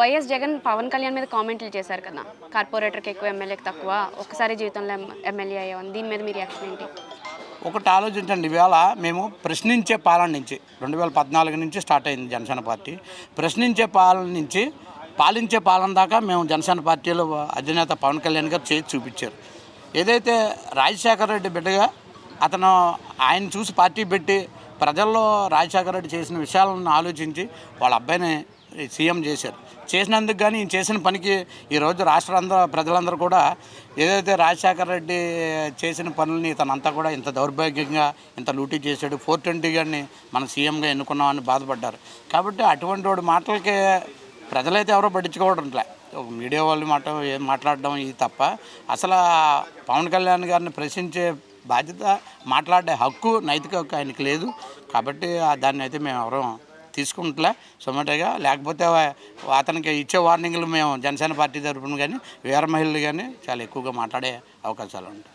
YS Jagan Pawan Kalyan మీద కామెంట్లు చేశారు కదా. కార్పొరేటర్కి ఎక్కువ ఎమ్మెల్యేకి తక్కువ ఒకసారి జీవితంలో ఎమ్మెల్యే అయ్యాం దీని మీద మీ రియాక్షన్ ఏంటి? ఒకటి ఆలోచించండి. ఇవాళ మేము ప్రశ్నించే పాలన నుంచి రెండు వేల పద్నాలుగు నుంచి స్టార్ట్ అయింది జనసేన పార్టీ. ప్రశ్నించే పాలన నుంచి పాలించే పాలన దాకా మేము జనసేన పార్టీలో అధినేత పవన్ కళ్యాణ్ గారు చేసి చూపించారు. ఏదైతే రాజశేఖర రెడ్డి బిడ్డగా అతను ఆయన చూసి పార్టీ పెట్టి ప్రజల్లో రాజశేఖర రెడ్డి చేసిన విషయాలను ఆలోచించి వాళ్ళ అబ్బాయిని సీఎం చేశారు. చేసినందుకు కానీ ఈయన చేసిన పనికి ఈరోజు రాష్ట్ర అందరూ ప్రజలందరూ కూడా ఏదైతే రాజశేఖర రెడ్డి చేసిన పనుల్ని తనంతా కూడా ఇంత దౌర్భాగ్యంగా ఇంత లూటీ చేశాడు ఫోర్ ట్వంటీ గారిని మన సీఎంగా ఎన్నుకున్నామని బాధపడ్డారు. కాబట్టి అటువంటి వాడి మాటలకే ప్రజలైతే ఎవరో పట్టించుకోవడంలే మీడియా వాళ్ళు మాట ఏం మాట్లాడడం ఇది తప్ప అసలు పవన్ కళ్యాణ్ గారిని ప్రశ్నించే బాధ్యత మాట్లాడే హక్కు నైతిక హక్కు ఆయనకి లేదు. కాబట్టి దాన్ని అయితే మేము ఎవరం తీసుకుంటలే. సొమటగా లేకపోతే అతనికి ఇచ్చే వార్నింగ్లు మేము జనసేన పార్టీ తరఫున కానీ వీర మహిళలు కానీ చాలా ఎక్కువగా మాట్లాడే అవకాశాలు ఉంటాయి.